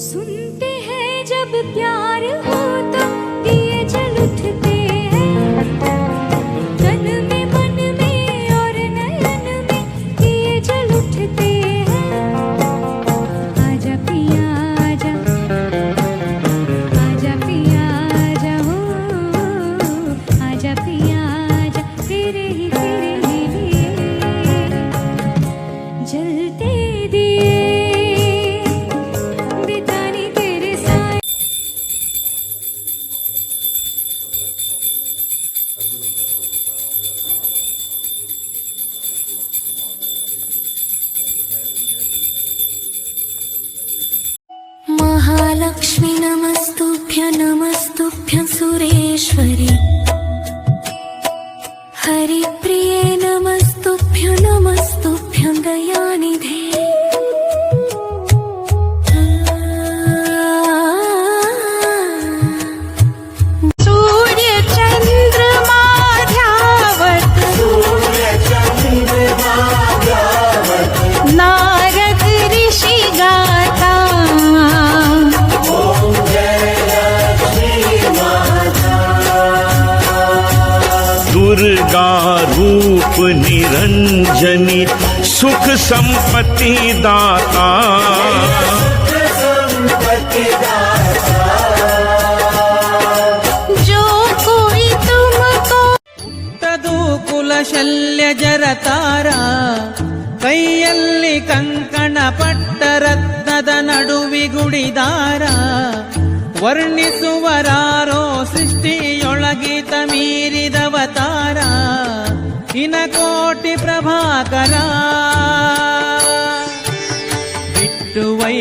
सुनते हैं जब प्यार होता महालक्ष्मी नमस्तुभ्य नमस्तुभ्य सुरेश्वरी। हरिप्रिये नमस्तुभ्य नमस्तुभ्य दयानिधे दुर्गा रूप निरंजनी सुख संपत्ति दाता जो कोई तुमको ಹುಟ್ಟದು ಕುಲಶಲ್ಯ ಜರತಾರ ಕೈಯಲ್ಲಿ ಕಂಕಣ ಪಟ್ಟ ರತ್ನದ ನಡುವಿಗುಡಿದಾರ ವರ್ಣಿಸುವರಾರೋ ಸೃಷ್ಟಿಯೊಳಗಿತ ಮೀರಿದವತಾರ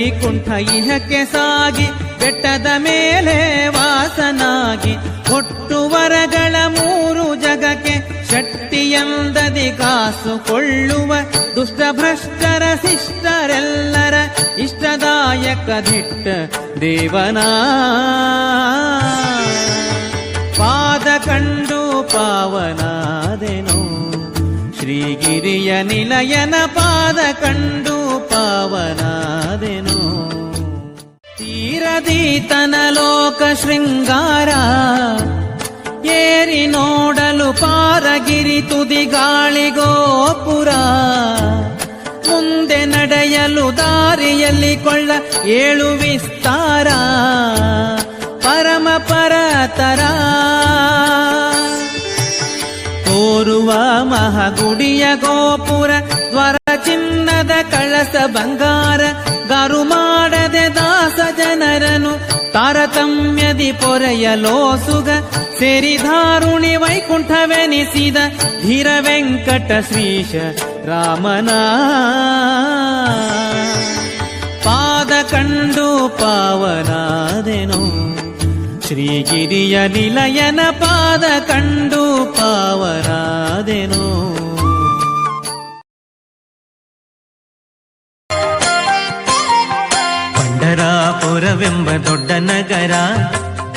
ವೈಕುಂಠ ಇಹಕ್ಕೆ ಸಾಗಿ, ಬೆಟ್ಟದ ಮೇಲೆ ವಾಸನಾಗಿ ಒಟ್ಟು ವರಗಳ ಮೂರು ಜಗಕ್ಕೆ ಶಕ್ತಿಯಂದದಿ ಕಾಸುಕೊಳ್ಳುವ ದುಷ್ಟ ಭ್ರಷ್ಟರ ಶಿಷ್ಟರೆಲ್ಲರ ಇಷ್ಟದಾಯಕ ದಿಟ್ಟ ದೇವನ. ಪಾದ ಕಂಡು ಪಾವನಾದೆನು, ಶ್ರೀಗಿರಿಯ ನಿಲಯನ ಪಾದ ಕಂಡು ಪಾವನಾದೆನು. ತೀರದೀತನ ಲೋಕ ಶೃಂಗಾರ, ಏರಿ ನೋಡಲು ಪಾರಗಿರಿ ತುದಿ ಗಾಳಿಗೋಪುರ ಮುಂದೆ ನಡೆಯಲು ದಾರಿಯಲ್ಲಿ ಕೊಳ್ಳ ಏಳು ವಿಸ್ತಾರ. ಪರಮ ಪರತರ. ತೋರುವ ಮಹಗುಡಿಯ ಗೋಪುರ ದ್ವಾರ ಚಿನ್ನದ ಕಳಸ ಬಂಗಾರ, ಗಾರು ಮಾಡದೆ ದಾಸ ಜನರನು ತಾರತಮ್ಯದಿ ಸೇರಿ ಧಾರ ุณಿ ವೈಕುಂಠವೆನಿಸಿದ ಧೀರ ವೆಂಕಟ ಶ್ರೀಶ ರಾಮನ. ಪಾದ ಕಂಡು ಪಾವನಾದೆನು, ಶ್ರೀಗಿರಿಯ ನಿಲಯನ ಪಾದ ಕಂಡು ಪಾವನಾದೆನು. ಪಂಢರಾಪುರವೆಂಬ ದೊಡ್ಡ ನಗರ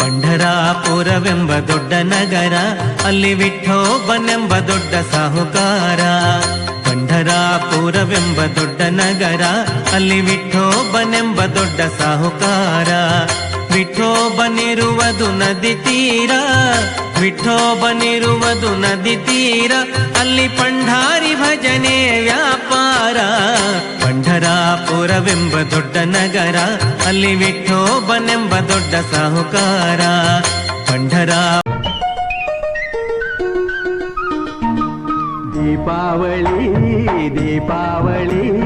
ಪಂಢರಾಪುರವೆಂಬ ದೊಡ್ಡ ನಗರ, ಅಲ್ಲಿ ವಿಠೋಬನೆಂಬ ದೊಡ್ಡ ಸಾಹುಕಾರ. ಪಂಢರಾಪುರವೆಂಬ ದೊಡ್ಡ ನಗರ, ಅಲ್ಲಿ ವಿಠೋಬನೆಂಬ ದೊಡ್ಡ ಸಾಹುಕಾರ. ವಿಠೋಬನಿರುವುದು ನದಿ ತೀರ, ವಿಠೋಬನಿರುವುದು ನದಿ ತೀರ, ಅಲ್ಲಿ ಪಂಡಾರಿ ಭಜನೆ ವ್ಯಾಪಾರ ಪಂಢರಾಪುರವೆಂಬ ದೊಡ್ಡ ನಗರ ಅಲ್ಲಿ ವಿಠೋಬನೆಂಬ ದೊಡ್ಡ ಸಾಹುಕಾರ. ಪಂಢರಾ ದೀಪಾವಳಿ ದೀಪಾವಳಿ.